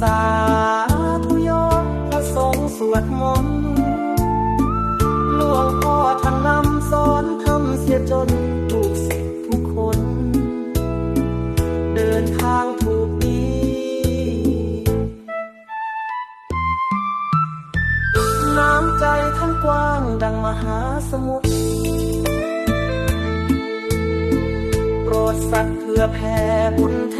สาธุยมพระสงฆ์สวดมนต์หลวงพ่อท่านนำสอนทำเสียจนถูกสิทธิ์ทุกคน เดินทางถูกดีน้ำใจท่านกว้างดังมหาสมุทรโปรดสัตว์เพื่อแผ่บุญแท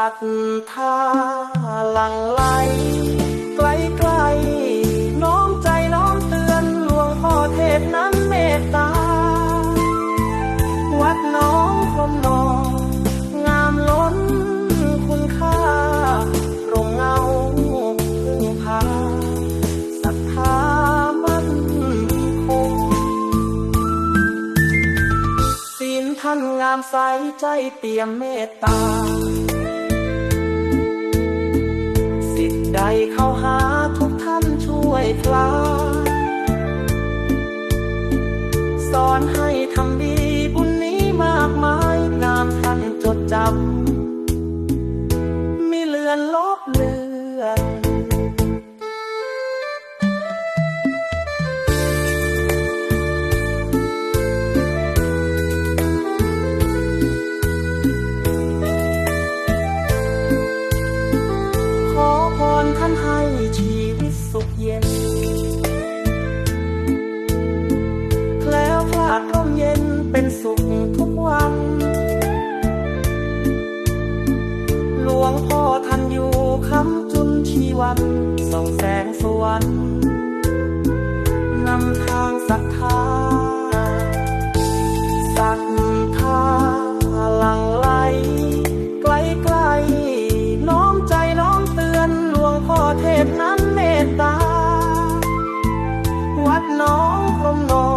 รัทธาหลังไหลไกลไกลน้อมใจน้อมเตือนหลวงพ่อเทศนั้นเมตตา วัดน้องคมนองงามล้นคุณค่าร่มเงาพึ่งพาศรัทธามั่นคงศีลท่านงามใสใจเปี่ยมเมตตา่พลาสอนให้ทำดีบุญนี้มากมายนามท่านจดจำไม่เลือนลบเลือนขอพรท่านให้ชี สุขเย็น แคล้วคลาดร่มเย็นเป็นสุขทุกวัน หลวงพ่อท่านอยู่คำจุนชีวันส่องแสงสวรรค์นำทางศรัทธาศรัทธาหลังไหลไกลไกลน้อมใจน้อมเตือนหลวงพ่อเทพนะ no